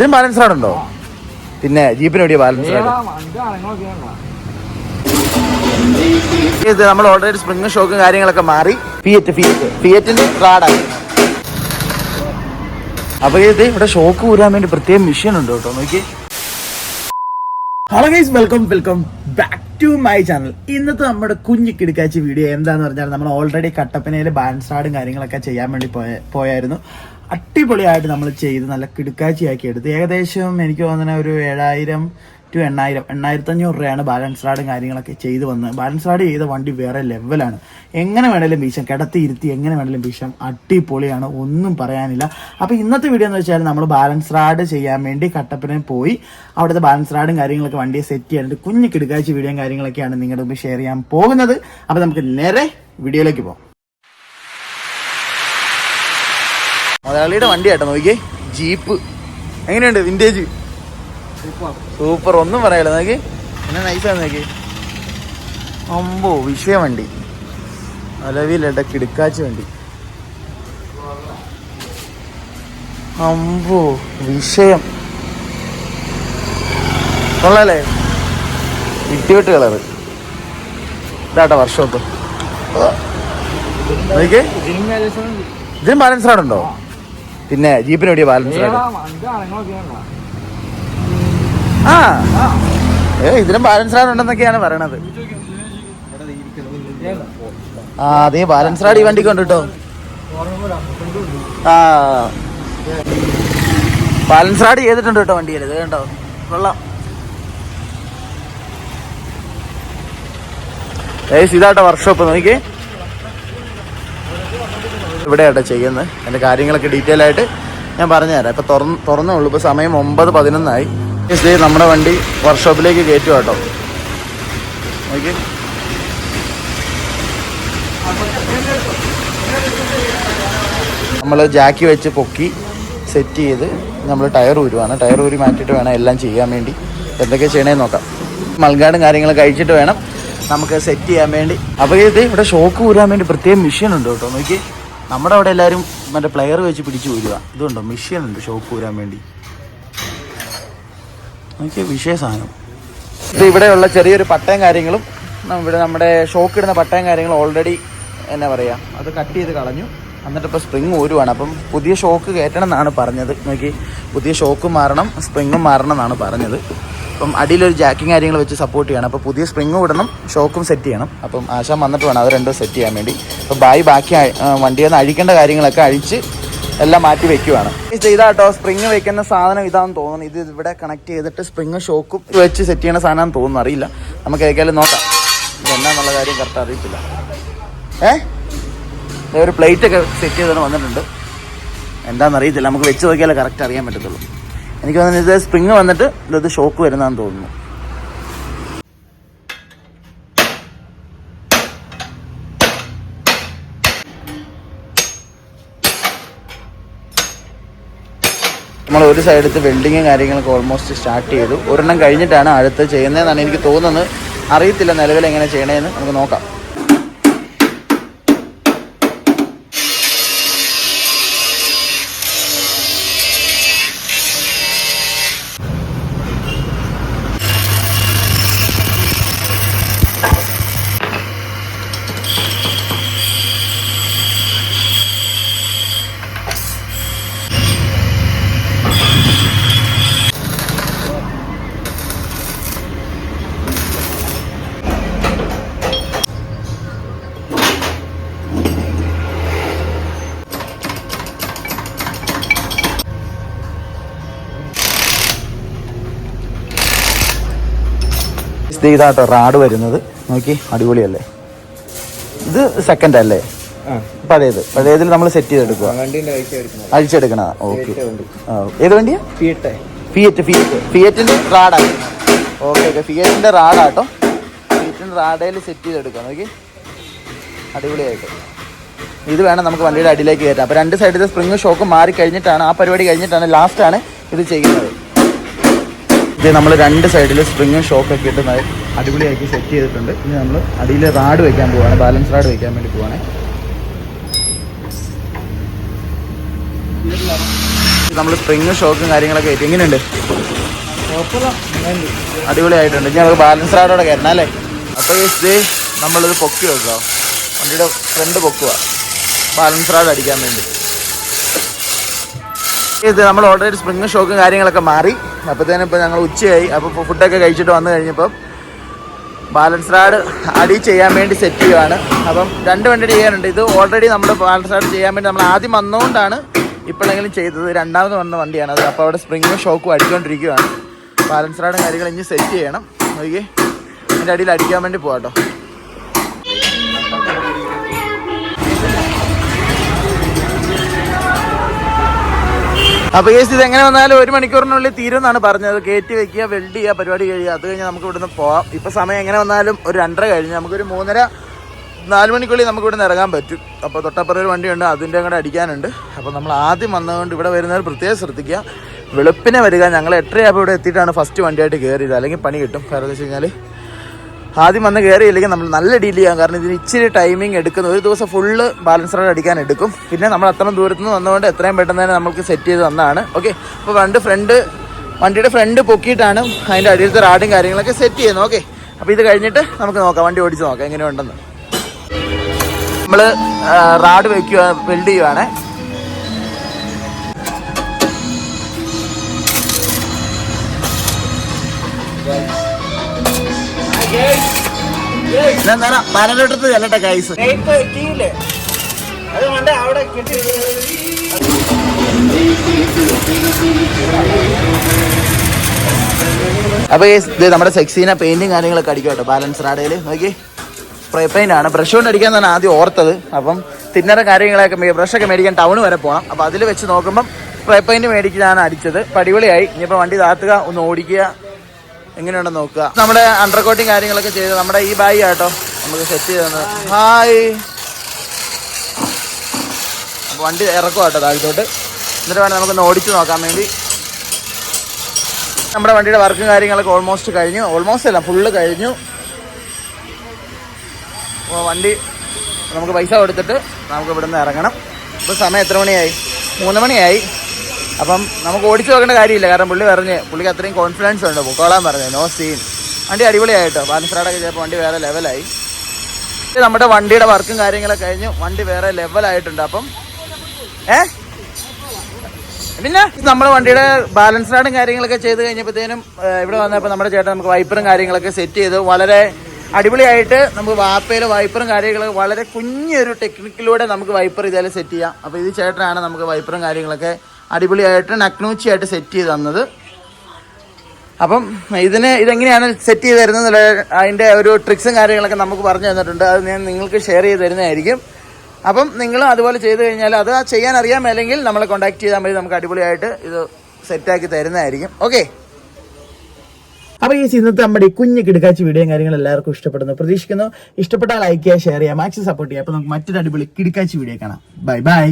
ഇതിന് balance RAD ഉണ്ടോ പിന്നെ ജീപ്പിന് വേണ്ടിയ ബാലൻസ് റാഡ് ഇത് നമ്മൾ ഓൾറെഡി സ്പ്രിംഗ് ഷോക്കും കാര്യങ്ങളൊക്കെ മാറി. ഫിയറ്റ് ഫിയറ്റ് ഫിയറ്റിന്റെ റാഡായി അപ്പൊ ഇത് ഇവിടെ ഷോക്ക് ഊരാൻ വേണ്ടി പ്രത്യേകം മെഷീൻ ഉണ്ട് കേട്ടോ നോക്കി hello guys welcome welcome back to my channel ഇന്നത്തെ നമ്മുടെ കുഞ്ഞു കിടക്കാച്ച വീഡിയോ എന്താന്ന് പറഞ്ഞാൽ നമ്മൾ ഓൾറെഡി കട്ടപ്പനയിൽ ബാൻസാടും കാര്യങ്ങളൊക്കെ ചെയ്യാൻ വേണ്ടി പോയ പോയായിരുന്നു. അടിപൊളിയായിട്ട് നമ്മൾ ചെയ്ത് നല്ല കിടുക്കാച്ചിയാക്കി എടുത്ത്. ഏകദേശം എനിക്ക് തോന്നുന്ന ഒരു ഏഴായിരം ടു എണ്ണായിരം എണ്ണായിരത്തി അഞ്ഞൂറ് രൂപയാണ് ബാലൻസ് റാഡും കാര്യങ്ങളൊക്കെ ചെയ്ത് വന്ന് ബാലൻസ് റാഡ് ചെയ്ത വണ്ടി വേറെ ലെവലാണ് എങ്ങനെ വേണേലും വീശാം. കിടത്തി ഇരുത്തി എങ്ങനെ വേണേലും വീശാം. അടിപൊളിയാണ്. ഒന്നും പറയാനില്ല. അപ്പോൾ ഇന്നത്തെ വീഡിയോ എന്ന് വെച്ചാൽ നമ്മൾ ബാലൻസ് റാഡ് ചെയ്യാൻ വേണ്ടി കട്ടപ്പനയിൽ പോയി. അവിടുത്തെ ബാലൻസ് റാഡും കാര്യങ്ങളൊക്കെ വണ്ടിയെ സെറ്റ് ചെയ്യാനായിട്ട് കുഞ്ഞു കിടുകാഴ്ച വീഡിയോയും കാര്യങ്ങളൊക്കെയാണ് നിങ്ങളുടെ മുമ്പ് ഷെയർ ചെയ്യാൻ പോകുന്നത്. അപ്പോൾ നമുക്ക് നേരെ വീഡിയോയിലേക്ക് പോകാം. മുതലാളിയുടെ വണ്ടി ആട്ടോ നോക്കിയേ. ജീപ്പ്. എങ്ങനെയുണ്ട് വിന്റേജ്? സൂപ്പർ. ഒന്നും പറയാലോ നോക്കി എന്നാ നൈസാണ് നോക്കി അമ്പോ വിഷയ വണ്ടി. അലവിൽ കിടുക്കാച്ച് വണ്ടി. അമ്പോ വിഷയം. കൊള്ളാലേ ഇട്ടിവിട്ട് കളറ്. ഇതാട്ടോ വർഷോപ്പ് നോക്കിയേ. ഇതിന് ബാലൻസ് ഉണ്ടോ? പിന്നെ ജീപ്പിന് വേണ്ടിയ ബാലൻസ് ആ ഏ ഇതിനും ബാലൻസ് റാഡ് ഉണ്ടെന്നൊക്കെയാണ് പറയണത്. ആ അതേ ബാലൻസ് റാഡ് ഈ വണ്ടിക്ക് ഉണ്ട് കേട്ടോ ആ. ബാലൻസ് റാഡ് ചെയ്തിട്ടുണ്ട് കേട്ടോ വണ്ടിയിൽ ഇത് കേട്ടോ കൊള്ളാം. ഏ ഇതാട്ടോ വർക്ക്ഷോപ്പ് നോക്കിയേ ഇവിടെ ആട്ടോ ചെയ്യുന്നത്? എന്റെ കാര്യങ്ങളൊക്കെ ഡീറ്റെയിൽ ആയിട്ട് ഞാൻ പറഞ്ഞുതരാം ഇപ്പം തുറന്ന് തുറന്നേ ഉള്ളൂ ഇപ്പോൾ സമയം ഒമ്പത് പതിനൊന്നായി. ഇതേ നമ്മുടെ വണ്ടി വർക്ക്ഷോപ്പിലേക്ക് കയറ്റുക കേട്ടോ ഓക്കെ നമ്മൾ ജാക്കി വെച്ച് പൊക്കി സെറ്റ് ചെയ്ത് നമ്മൾ ടയർ ഊരുവാണ്. ടയർ ഊരി മാറ്റിയിട്ട് വേണം എല്ലാം ചെയ്യാൻ വേണ്ടി. എന്തൊക്കെ ചെയ്യണേ നോക്കാം. മൽഗാടും കാര്യങ്ങൾ കഴിച്ചിട്ട് വേണം നമുക്ക് സെറ്റ് ചെയ്യാൻ വേണ്ടി. അപ്പോൾ ഇത് ഇവിടെ ഷോക്ക് ഊരാൻ വേണ്ടി പ്രത്യേകം മെഷീൻ ഉണ്ട് കേട്ടോ നോക്കി നമ്മുടെ അവിടെ എല്ലാവരും മറ്റേ പ്ലെയർ വെച്ച് പിടിച്ച് പോരുക ഇതുണ്ടോ? മെഷീൻ ഉണ്ട് ഷോപ്പ് ഊരാൻ വേണ്ടി. നോക്കിയ വിഷയ സാധനം. ഇത് ഇവിടെയുള്ള ചെറിയൊരു പട്ടയും കാര്യങ്ങളും ഇവിടെ നമ്മുടെ ഷോക്ക് ഇടുന്ന പട്ടയും കാര്യങ്ങളും ഓൾറെഡി എന്നാ പറയുക അത് കട്ട് ചെയ്ത് കളഞ്ഞു. എന്നിട്ട് ഇപ്പോൾ സ്പ്രിങ് ഊരുവാണ്. അപ്പം പുതിയ ഷോക്ക് കയറ്റണം എന്നാണ് പറഞ്ഞത്. നോക്കി പുതിയ ഷോക്കും മാറണം സ്പ്രിങ്ങും മാറണം എന്നാണ് പറഞ്ഞത്. അപ്പം അടിയിലൊരു ജാക്കിങ് കാര്യങ്ങൾ വെച്ച് സപ്പോർട്ട് ചെയ്യണം. അപ്പോൾ പുതിയ സ്പ്രിങ്ങും ഇടണം ഷോക്കും സെറ്റ് ചെയ്യണം. അപ്പം ആശാൻ വന്നിട്ട് വേണം അത് രണ്ടും സെറ്റ് ചെയ്യാൻ വേണ്ടി. അപ്പോൾ ബായി ബാക്കി വണ്ടിയിൽ നിന്ന് അഴിക്കേണ്ട കാര്യങ്ങളൊക്കെ അഴിച്ച് എല്ലാം മാറ്റി വെക്കുവാണ്. ചെയ്താട്ടോ സ്പ്രിങ് വെക്കുന്ന സാധനം ഇതാണെന്ന് തോന്നുന്നു. ഇത് ഇവിടെ കണക്ട് ചെയ്തിട്ട് സ്പ്രിങ് ഷോക്കും വെച്ച് സെറ്റ് ചെയ്യണ സാധനം തോന്നുന്നു. അറിയില്ല. നമുക്ക് ഏതായാലും നോക്കാം. ഇതെന്നാന്നുള്ള കാര്യം കറക്റ്റ് അറിയത്തില്ല. ഏ? ഒരു പ്ലേറ്റ് ഒക്കെ സെറ്റ് ചെയ്തിട്ട് വന്നിട്ടുണ്ട്. എന്താണെന്ന് അറിയത്തില്ല. നമുക്ക് വെച്ച് നോക്കിയാലേ കറക്റ്റ് അറിയാൻ പറ്റത്തുള്ളൂ. എനിക്ക് തോന്നുന്നത് ഇത് സ്പ്രിങ് വന്നിട്ട് ഇത് ഷോക്ക് വരുന്നതാന്ന് തോന്നുന്നു. നമ്മൾ ഒരു സൈഡത്ത് വെൽഡിങ്ങും കാര്യങ്ങളൊക്കെ ഓൾമോസ്റ്റ് സ്റ്റാർട്ട് ചെയ്തു. ഒരെണ്ണം കഴിഞ്ഞിട്ടാണ് അടുത്ത് ചെയ്യുന്നതെന്നാണ് എനിക്ക് തോന്നുന്നത്. അറിയത്തില്ല നിലവിൽ എങ്ങനെ ചെയ്യണേന്ന്. നമുക്ക് നോക്കാം. ഇതാട്ടോ റാഡ് വരുന്നത്. നോക്കി അടിപൊളിയല്ലേ? ഇത് സെക്കൻഡ് അല്ലേ? പഴയത്. പഴയതിൽ നമ്മൾ സെറ്റ് ചെയ്തെടുക്കുക. അഴിച്ചെടുക്കണ ഓക്കെ. ഏത് വണ്ടിയാ? ഫിയറ്റ് ഫിയറ്റ് ഫിയറ്റിന്റെ റാഡാണ് ഓക്കെ ഓക്കെ ഫിയറ്റിന്റെ റാഡാട്ടോ ഫിയറ്റിന്റെ റാഡയിൽ സെറ്റ് ചെയ്തെടുക്കാം. നോക്കി. അടിപൊളിയായിട്ട്. ഇത് വേണം നമുക്ക് വണ്ടിയുടെ അടിയിലേക്ക് കയറ്റാം അപ്പോൾ രണ്ട് സൈഡിലെ സ്പ്രിങ് ഷോക്ക് മാറി കഴിഞ്ഞിട്ടാണ് ആ പരിപാടി കഴിഞ്ഞിട്ടാണ് ലാസ്റ്റാണ് ഇത് ചെയ്യുന്നത്. ഇത് നമ്മൾ രണ്ട് സൈഡിൽ സ്പ്രിങ്ങും ഷോക്കൊക്കെ ഇട്ട് അടിപൊളിയാക്കി സെറ്റ് ചെയ്തിട്ടുണ്ട്. ഇനി നമ്മൾ അടിയിൽ റാഡ് വെക്കാൻ പോവാണ് ബാലൻസ് റാഡ് വെക്കാൻ വേണ്ടി പോവാണ്. നമ്മൾ സ്പ്രിങ് ഷോക്കും കാര്യങ്ങളൊക്കെ ആയിട്ട് എങ്ങനെയുണ്ട്? അടിപൊളിയായിട്ടുണ്ട്. ഇനി നമുക്ക് ബാലൻസ് റാഡോടെ കയറണം അല്ലേ? അപ്പോൾ ഇത് നമ്മളിത് പൊക്കി വെക്കുക. വണ്ടിയുടെ ഫ്രണ്ട് പൊക്കുക. ബാലൻസ് റാഡ് അടിക്കാൻ വേണ്ടി. ഇത് നമ്മൾ ഓൾറെഡി സ്പ്രിങ് ഷോക്കും കാര്യങ്ങളൊക്കെ മാറി. അപ്പോഴത്തേനും ഇപ്പോൾ ഞങ്ങൾ ഉച്ചയായി. അപ്പോൾ ഫുഡൊക്കെ കഴിച്ചിട്ട് വന്നു കഴിഞ്ഞപ്പം ബാലൻസ് റാഡ് അടി ചെയ്യാൻ വേണ്ടി സെറ്റ് ചെയ്യുകയാണ് അപ്പം രണ്ട് വണ്ടി ചെയ്യാനുണ്ട്. ഇത് ഓൾറെഡി നമ്മൾ ബാലൻസ് റാഡ് ചെയ്യാൻ വേണ്ടി നമ്മൾ ആദ്യം വന്നുകൊണ്ടാണ് ഇപ്പോഴെങ്കിലും ചെയ്തത്. രണ്ടാമത് വന്ന വണ്ടിയാണ് അത്. അപ്പോൾ അവിടെ സ്പ്രിങ്ങും ഷോക്കും അടിച്ചുകൊണ്ടിരിക്കുകയാണ് ബാലൻസ് റാഡും കാര്യങ്ങളും ഇനി സെറ്റ് ചെയ്യണം. നോക്കിയേ. അതിന്റെ അടിയിൽ അടിക്കാൻ വേണ്ടി പോകാട്ടോ അപ്പോൾ കേസ് ഇത് എങ്ങനെ വന്നാലും ഒരു മണിക്കൂറിനുള്ളിൽ തീരുമെന്നാണ് പറഞ്ഞത്. കയറ്റി വെക്കുക വെൽഡ് ചെയ്യുക പരിപാടി കഴിയുക. അത് കഴിഞ്ഞ് നമുക്ക് ഇവിടുന്ന് പോവാം. ഇപ്പൊ സമയം എങ്ങനെ വന്നാലും ഒരു രണ്ടര കഴിഞ്ഞ് നമുക്കൊരു മൂന്നര നാല് മണിക്കുള്ളിൽ നമുക്ക് ഇവിടുന്ന് ഇറങ്ങാൻ പറ്റും. അപ്പോൾ തൊട്ടപ്പുറം ഒരു വണ്ടിയുണ്ട് അതിന്റെ അങ്ങോട്ട് അടിക്കാനുണ്ട്. അപ്പോൾ നമ്മൾ ആദ്യം വന്നതുകൊണ്ട് ഇവിടെ വരുന്നവർ പ്രത്യേകം ശ്രദ്ധിക്കുക. വെളുപ്പിനെ വരിക ഞങ്ങൾ എട്ടരയാകുമ്പോൾ ഇവിടെ എത്തിയിട്ടാണ് ഫസ്റ്റ് വണ്ടിയായിട്ട് കയറിയത് അല്ലെങ്കിൽ പണി കിട്ടും. കാരണം എന്താ വെച്ച് കഴിഞ്ഞാൽ ആദ്യം വന്ന് കയറിയില്ലെങ്കിൽ നമ്മൾ നല്ല ഡീൽ ചെയ്യാം. കാരണം ഇതിന് ഇച്ചിരി ടൈമിംഗ് എടുക്കുന്നു. ഒരു ദിവസം ഫുള്ള് ബാലൻസ് റോഡ് അടിക്കാൻ എടുക്കും. പിന്നെ നമ്മൾ അത്രയും ദൂരത്ത് നിന്ന് വന്നതുകൊണ്ട് എത്രയും പെട്ടെന്ന് തന്നെ നമുക്ക് സെറ്റ് ചെയ്ത് തന്നതാണ് ഓക്കെ അപ്പോൾ രണ്ട് ഫ്രണ്ട് വണ്ടിയുടെ ഫ്രണ്ട് പൊക്കിയിട്ടാണ് അതിന്റെ അടിയിലത്തെ റാഡും കാര്യങ്ങളൊക്കെ സെറ്റ് ചെയ്യുന്നത്. ഓക്കെ അപ്പോൾ ഇത് കഴിഞ്ഞിട്ട് നമുക്ക് നോക്കാം. വണ്ടി ഓടിച്ച് നോക്കാം. എങ്ങനെയുണ്ടെന്ന്. നമ്മൾ റാഡ് വെക്കുക വെൽഡ് ചെയ്യുവാണേ. പനലോട്ടത്ത് ചെല്ലട്ടെ കൈസ് അവിടെ അപ്പൊ guys, ഇത് നമ്മുടെ സെക്സീന പെയിന്റും കാര്യങ്ങളൊക്കെ അടിക്കും കേട്ടോ ബാലൻസ് റാഡയിൽ നോക്കി സ്പ്രേ പെയിന്റ് ആണ്. ബ്രഷ് കൊണ്ട് അടിക്കാൻ തന്നെ ആദ്യം ഓർത്തത്. അപ്പം തിന്നറ കാര്യങ്ങളൊക്കെ ബ്രഷൊക്കെ മേടിക്കാൻ ടൗൺ വരെ പോകണം അപ്പൊ അതിൽ വെച്ച് നോക്കുമ്പം സ്പ്രേ പെയിന്റ് മേടിക്കാനാണ് അടിച്ചത്. പടിപൊളിയായി ഇനിയിപ്പോ ഇനിയിപ്പോൾ വണ്ടി താത്തുക ഒന്ന് ഓടിക്കുക. എങ്ങനെയുണ്ടെന്ന് നോക്കുക. നമ്മുടെ അണ്ടർ കോട്ടിങ് കാര്യങ്ങളൊക്കെ ചെയ്ത് നമ്മുടെ ഈ ബായി ആട്ടോ നമുക്ക് സെറ്റ് ചെയ്ത് തന്നത് ഹായ് അപ്പോൾ വണ്ടി ഇറക്കും കേട്ടോ താഴത്തോട്ട്. എന്നിട്ട് വേണം നമുക്കൊന്ന് ഓടിച്ചു നോക്കാൻ വേണ്ടി. നമ്മുടെ വണ്ടിയുടെ വർക്കും കാര്യങ്ങളൊക്കെ ഓൾമോസ്റ്റ് കഴിഞ്ഞു. ഓൾമോസ്റ്റ് അല്ല ഫുള്ള് കഴിഞ്ഞു. അപ്പോൾ വണ്ടി നമുക്ക് പൈസ കൊടുത്തിട്ട് നമുക്ക് ഇവിടുന്ന് ഇറങ്ങണം. ഇപ്പോൾ സമയം എത്ര മണിയായി? മൂന്ന് മണിയായി. അപ്പം നമുക്ക് ഓടിച്ചു നോക്കേണ്ട കാര്യമില്ല. കാരണം പുള്ളി പറഞ്ഞ് പുള്ളിക്ക് അത്രയും കോൺഫിഡൻസ് ഉണ്ട്. പൊക്കോളാൻ പറഞ്ഞു. നോ സീൻ വണ്ടി അടിപൊളിയായിട്ടോ? ബാലൻസ്റാഡൊക്കെ ചെയ്തപ്പോൾ വണ്ടി വേറെ ലെവലായി നമ്മുടെ വണ്ടിയുടെ വർക്കും കാര്യങ്ങളൊക്കെ കഴിഞ്ഞു വണ്ടി വേറെ ലെവലായിട്ടുണ്ട് അപ്പം ഏ? പിന്നെ നമ്മുടെ വണ്ടിയുടെ ബാലൻസ് റാഡും കാര്യങ്ങളൊക്കെ ചെയ്ത് കഴിഞ്ഞപ്പോഴത്തേനും ഇവിടെ വന്നപ്പോൾ നമ്മുടെ ചേട്ടൻ നമുക്ക് വൈപ്പറും കാര്യങ്ങളൊക്കെ സെറ്റ് ചെയ്തു. വളരെ അടിപൊളിയായിട്ട് നമുക്ക് വാപ്പയിലെ വൈപ്പറും കാര്യങ്ങളൊക്കെ വളരെ കുഞ്ഞൊരു ടെക്നിക്കിലൂടെ നമുക്ക് വൈപ്പർ ഇതേലെ സെറ്റ് ചെയ്യാം. അപ്പോൾ ഇത് ചേട്ടനാണ് നമുക്ക് വൈപ്പറും കാര്യങ്ങളൊക്കെ അടിപൊളിയായിട്ട് നക്നൂച്ചിയായിട്ട് സെറ്റ് ചെയ്ത് തന്നത്. അപ്പം ഇതിന് ഇതെങ്ങനെയാണ് സെറ്റ് ചെയ്ത് തരുന്നത് അതിന്റെ ഒരു ട്രിക്സും കാര്യങ്ങളൊക്കെ നമുക്ക് പറഞ്ഞു തന്നിട്ടുണ്ട്. അത് ഞാൻ നിങ്ങൾക്ക് ഷെയർ ചെയ്ത് തരുന്നതായിരിക്കും. അപ്പം നിങ്ങൾ അതുപോലെ ചെയ്ത് കഴിഞ്ഞാൽ അത് ചെയ്യാൻ അറിയാമല്ലെങ്കിൽ നമ്മളെ കോൺടാക്ട് ചെയ്താൽ മതി. നമുക്ക് അടിപൊളിയായിട്ട് ഇത് സെറ്റാക്കി തരുന്നതായിരിക്കും. ഓക്കെ അപ്പോൾ ഈ ഇന്നത്തെ നമ്മുടെ ഈ കുഞ്ഞ് കിടക്കാച്ചി വീഡിയോയും കാര്യങ്ങളും എല്ലാവർക്കും ഇഷ്ടപ്പെടുന്നു. പ്രതീക്ഷിക്കുന്നു. ഇഷ്ടപ്പെട്ടാൽ ലൈക്ക് ചെയ്യുക ഷെയർ ചെയ്യുക മാക്സിമം സപ്പോർട്ട് ചെയ്യുക. അപ്പോൾ നമുക്ക് മറ്റൊരു അടിപൊളി കിടക്കാച്ചി വീഡിയോ കാണാം. Bye bye